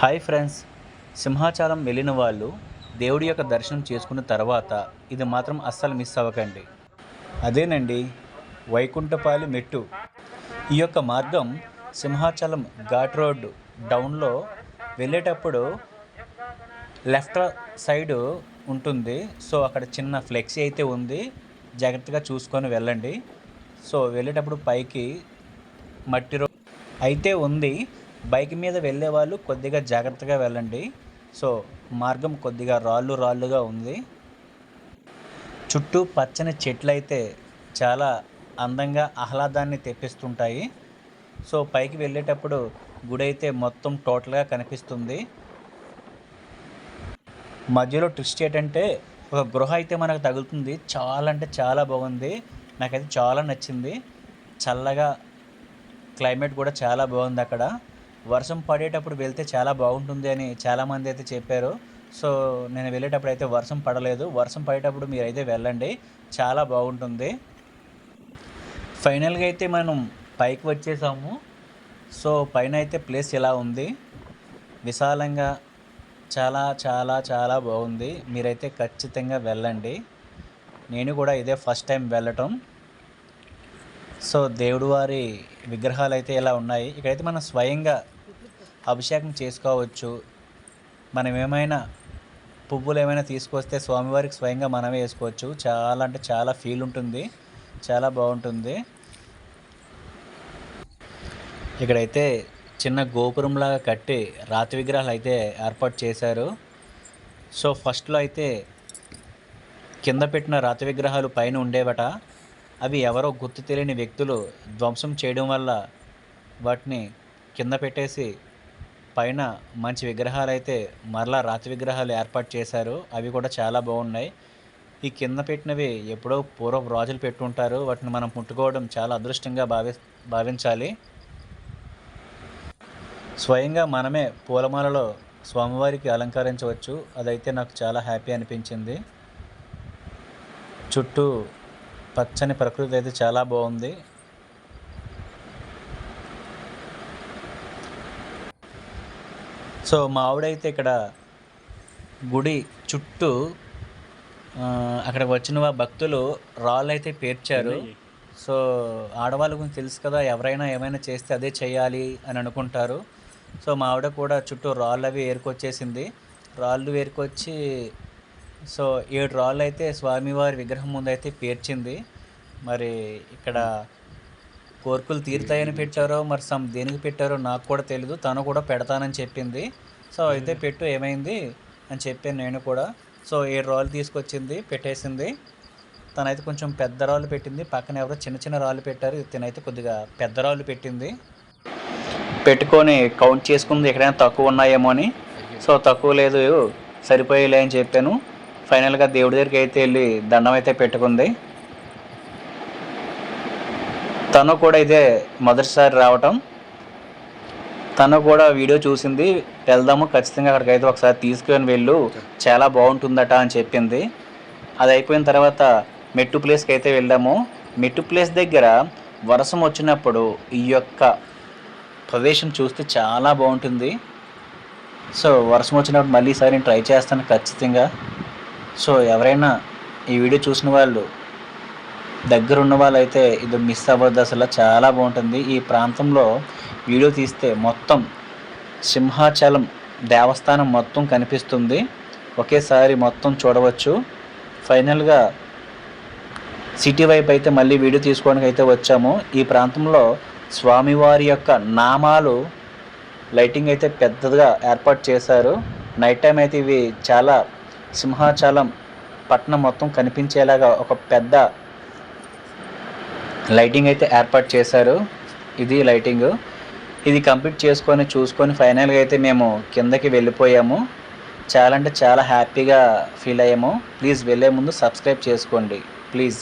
Hi friends. Simhachalam వెళ్ళిన వాళ్ళు దేవుడి యొక్క దర్శనం చేసుకున్న తర్వాత ఇది మాత్రం అస్సలు మిస్ అవ్వకండి. అదేనండి వైకుంఠపాలి మెట్టు. ఈ యొక్క మార్గం సింహాచలం ఘాట్ రోడ్ డౌన్లో వెళ్ళేటప్పుడు లెఫ్ట్ సైడ్ ఉంటుంది. సో అక్కడ చిన్న ఫ్లెక్సీ అయితే ఉంది. జాగ్రత్తగా చూసుకొని వెళ్ళండి. సో వెళ్ళేటప్పుడు పైకి మట్టి రోడ్ అయితే ఉంది. బైక్ మీద వెళ్ళే వాళ్ళు కొద్దిగా జాగ్రత్తగా వెళ్ళండి. సో మార్గం కొద్దిగా రాళ్ళు రాళ్ళుగా ఉంది. చుట్టూ పచ్చని చెట్లు అయితే చాలా అందంగా ఆహ్లాదాన్ని తెప్పిస్తుంటాయి. సో పైకి వెళ్ళేటప్పుడు గుడి అయితే మొత్తం టోటల్గా కనిపిస్తుంది. మధ్యలో ట్విస్ట్ ఏంటంటే ఒక గృహ అయితే మనకు తగులుతుంది. చాలా అంటే చాలా బాగుంది. నాకైతే చాలా నచ్చింది. చల్లగా క్లైమేట్ కూడా చాలా బాగుంది అక్కడ. వర్షం పడేటప్పుడు వెళ్తే చాలా బాగుంటుంది అని చాలామంది అయితే చెప్పారు. సో నేను వెళ్ళేటప్పుడు అయితే వర్షం పడలేదు. వర్షం పడేటప్పుడు మీరైతే వెళ్ళండి. చాలా బాగుంటుంది. ఫైనల్గా అయితే మనం పైకి వచ్చేసాము. సో పైన అయితే ప్లేస్ ఇలా ఉంది. విశాలంగా చాలా చాలా చాలా బాగుంది. మీరైతే ఖచ్చితంగా వెళ్ళండి. నేను కూడా ఇదే ఫస్ట్ టైం వెళ్ళటం. సో దేవుడు వారి విగ్రహాలు అయితే ఇలా ఉన్నాయి. ఇక్కడైతే మనం స్వయంగా అభిషేకం చేసుకోవచ్చు. మనం ఏమైనా పువ్వులు ఏమైనా తీసుకొస్తే స్వామివారికి స్వయంగా మనమే వేసుకోవచ్చు చాలా అంటే చాలా ఫీల్ ఉంటుంది. చాలా బాగుంటుంది. ఇక్కడైతే చిన్న గోపురంలాగా కట్టి రాతి విగ్రహాలు అయితే ఏర్పాటు చేశారు. సో ఫస్ట్లో అయితే కింద పెట్టిన రాతి విగ్రహాలు పైన ఉండేవట. అవి ఎవరో గుర్తు తెలియని వ్యక్తులు ధ్వంసం చేయడం వల్ల వాటిని కింద పెట్టేసి పైన మంచి విగ్రహాలు అయితే మరలా రాతి విగ్రహాలు ఏర్పాటు చేశారు. అవి కూడా చాలా బాగున్నాయి. ఈ కింద పెట్టినవి ఎప్పుడో పూర్వ రాజులు పెట్టుంటారు. వాటిని మనం ముట్టుకోవడం చాలా అదృష్టంగా భావి భావించాలి. స్వయంగా మనమే పూలమాలలో స్వామివారికి అలంకరించవచ్చు. అదైతే నాకు చాలా హ్యాపీ అనిపించింది. చుట్టూ పచ్చని ప్రకృతి అయితే చాలా బాగుంది. సో మా ఆవిడైతే ఇక్కడ గుడి చుట్టూ అక్కడ వచ్చిన భక్తులు రాళ్ళు అయితే పేర్చారు సో ఆడవాళ్ళ గురించి తెలుసు కదా ఎవరైనా ఏమైనా చేస్తే అదే చేయాలి అని అనుకుంటారు. సో మా ఆవిడ కూడా చుట్టూ రాళ్ళు అవి ఏరుకొచ్చేసింది. రాళ్ళు ఏరుకొచ్చి సో ఏడు రాళ్ళు అయితే స్వామివారి విగ్రహం ముందు అయితే పేర్చింది. మరి ఇక్కడ కోర్కులు తీరుతాయని పెట్టారో మరి సమ్ దేనికి పెట్టారో నాకు కూడా తెలియదు తను కూడా పెడతానని చెప్పింది. సో అయితే పెట్టు ఏమైంది అని చెప్పాను నేను కూడా. సో ఏడు రాళ్ళు తీసుకొచ్చింది పెట్టేసింది. తనైతే కొంచెం పెద్ద రాళ్ళు పెట్టింది. పక్కన ఎవరో చిన్న చిన్న రాళ్ళు పెట్టారు. తినైతే కొద్దిగా పెద్ద రాళ్ళు పెట్టింది. పెట్టుకొని కౌంట్ చేసుకుంది ఎక్కడైనా తక్కువ ఉన్నాయేమో అని. సో తక్కువ లేదు సరిపోయేలే అని చెప్పాను. ఫైనల్గా దేవుడి దగ్గరికి అయితే వెళ్ళి దండం అయితే పెట్టుకుంది. తను కూడా ఇదే మొదటిసారి రావటం. తను కూడా వీడియో చూసింది. వెళ్దాము ఖచ్చితంగా అక్కడికి అయితే ఒకసారి తీసుకొని వెళ్ళు. చాలా బాగుంటుందట అని చెప్పింది. అది అయిపోయిన తర్వాత మెట్టు ప్లేస్కి అయితే వెళ్ళాము మెట్టు ప్లేస్ దగ్గర వర్షం వచ్చినప్పుడు ఈ యొక్క ప్రదేశం చూస్తే చాలా బాగుంటుంది. సో వర్షం వచ్చినప్పుడు మళ్ళీ ఈసారి నేను ట్రై చేస్తాను ఖచ్చితంగా. సో ఎవరైనా ఈ వీడియో చూసిన వాళ్ళు దగ్గర ఉన్న వాళ్ళు అయితే ఇది మిస్ అవ్వద్దు అసలు. చాలా బాగుంటుంది. ఈ ప్రాంతంలో వీడియో తీస్తే మొత్తం సింహాచలం దేవస్థానం మొత్తం కనిపిస్తుంది. ఒకేసారి మొత్తం చూడవచ్చు. ఫైనల్గా సిటీ వైపు అయితే మళ్ళీ వీడియో తీసుకోవడానికి అయితే వచ్చాము. ఈ ప్రాంతంలో స్వామివారి యొక్క నామాలు లైటింగ్ అయితే పెద్దదిగా ఏర్పాటు చేశారు. నైట్ టైం అయితే ఇవి చాలా సింహాచలం పట్టణం మొత్తం కనిపించేలాగా ఒక పెద్ద లైటింగ్ అయితే ఏర్పాటు చేశారు. ఇది లైటింగ్. ఇది కంప్లీట్ చేసుకొని చూసుకొని ఫైనల్గా అయితే మేము కిందకి వెళ్ళిపోయాము. చాలా అంటే చాలా హ్యాపీగా ఫీల్ అయ్యాము. ప్లీజ్ వెళ్ళే ముందు సబ్స్క్రైబ్ చేసుకోండి. ప్లీజ్.